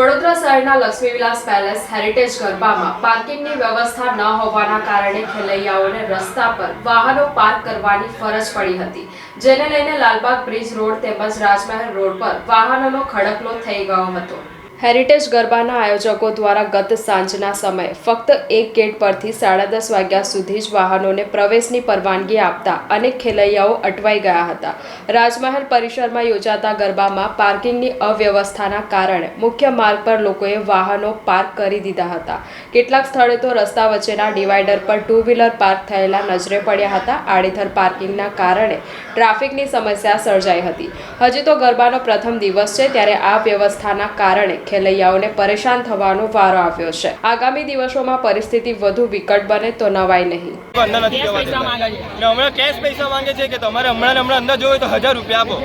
વડોદરા શહેરના Laxmivilas palace heritage ગરબામાં પાર્કિંગની વ્યવસ્થા ન હોવાના કારણે ખેલૈયાઓને રસ્તા પર વાહનો પાર્ક કરવાની ફરજ પડી હતી, જેને લઈને લાલબાગ બ્રિજ રોડ તેમજ રાજમહેલ રોડ પર વાહનોનો ખડકલો થઈ ગયો હતો. હેરિટેજ ગરબાના આયોજકો દ્વારા ગત સાંજના સમયે ફક્ત એક ગેટ પરથી સાડા દસ વાગ્યા સુધી જ વાહનોને પ્રવેશની પરવાનગી આપતા અનેક ખેલૈયાઓ અટવાઈ ગયા હતા. રાજમહેલ પરિસરમાં યોજાતા ગરબામાં પાર્કિંગની અવ્યવસ્થાના કારણે મુખ્ય માર્ગ પર લોકોએ વાહનો પાર્ક કરી દીધા હતા. કેટલાક સ્થળે તો રસ્તા વચ્ચેના ડિવાઈડર પર ટુ વ્હીલર પાર્ક થયેલા નજરે પડ્યા હતા. આડેધર પાર્કિંગના કારણે ટ્રાફિકની સમસ્યા સર્જાઈ હતી. હજી તો ગરબાનો પ્રથમ દિવસ છે, ત્યારે આ વ્યવસ્થાના કારણે ખેલૈયાઓને પરેશાન થવાનો વારો આવ્યો છે. આગામી દિવસોમાં પરિસ્થિતિ વધુ વિકટ બને તો નવાય નહીં. હમણાં કેશ પૈસા માંગે છે કે તમારે હમણાં હમણાં અંદર જોવે તો હજાર રૂપિયા આપો.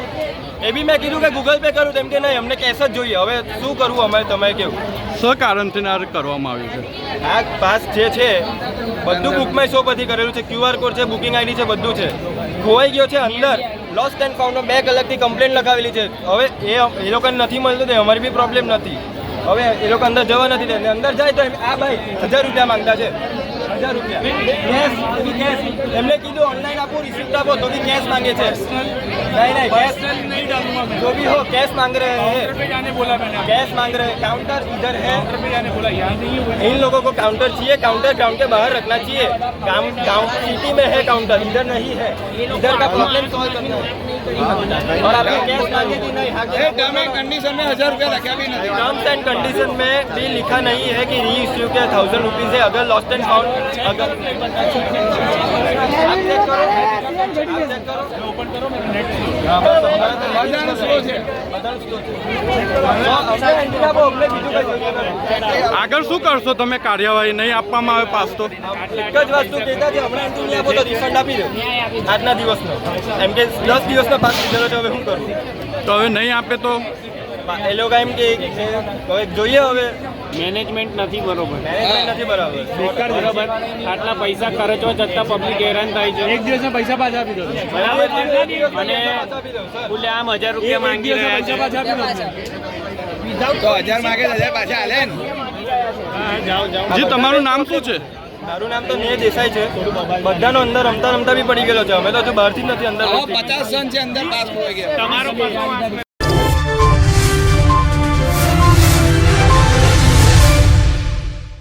એ બી મેં કીધું કે ગૂગલ પે કરું તેમ કે નહીં અમને કેશ જ જોઈએ. હવે શું કરવું અમારે તમે કેવું? શું કારણથી આ કરવામાં આવ્યું છે? આ પાસ જે છે બધું બુકમાં શો પછી કરેલું છે. ક્યુઆર કોડ છે બુકિંગ આઈડી છે બધું છે. ખોવાઈ ગયો છે અંદર. લોસ્ટ એન્ડ ફાઉન્ડનો બે કલાકથી કમ્પ્લેન લખાવેલી છે. હવે એ એ લોકોને નથી મળતું તે અમારી બી પ્રોબ્લેમ નથી. હવે એ લોકો અંદર જવા નથી દે અંદર જાય તો આ ભાઈ હજાર રૂપિયા માંગતા છે. હજાર રૂપિયા કેશ તો બી કેશ એમને કીધું ઓનલાઈન આપો રિસિપ્ટ આપો તો બી કેશ માંગે છે નહીં નહીં કેશ जो भी हो कैश मांग रहे हैं कैश मांग रहे हैं काउंटर इधर है इन लोगों को काउंटर चाहिए काउंटर ग्राउंड के बाहर रखना चाहिए काम गाँव सिटी में है काउंटर इधर नहीं है इधर का प्रॉब्लम सॉल्व करना है और आपने कैश मांगी थी नहीं टर्म एंड कंडीशन में हज़ार रुपया रखा भी नहीं टर्म्स एंड कंडीशन में भी लिखा नहीं है कि री इश्यू के थाउज़ेंड रुपीज़ है अगर लॉस्ट एंड फाउंड अगर ओपन करो। नेट આગળ શું કરશો તમે? કાર્યવાહી નહીં આપવામાં આવે પાસ તો? એક જ વસ્તુ કહેતા છે હમણાં એન્ટ્રી નહીં આપો તો રિફંડ આપી દો. આજના દિવસનો. એમ કે દસ દિવસનો પાસ લીધેલો છે હવે શું કરું? તો હવે નહીં આપે તો? એ લોકો એમ કે જોઈએ હવે. મેનેજમેન્ટ નથી બરોબર. મેનેજમેન્ટ નથી બરાબર. બરોબર. આટલા પૈસા ખર્ચવા છતાં પબ્લિક હેરાન થાય છે. એક દિવસના પૈસા પાછા આપી દો. બરાબર અને પાછા. ખુલ્લે આમ હજાર રૂપિયા માંગી રહ્યા છે હા, જાઓ જાઓ. જી તમારું નામ શું છે? મારું નામ તો મેં દેસાઈ છે. બધાનો અંદર રમતા રમતા બી પડી ગયેલો છે. અમે તો હજુ બહારથી જ નથી અંદર તમારો પ્રશ્ન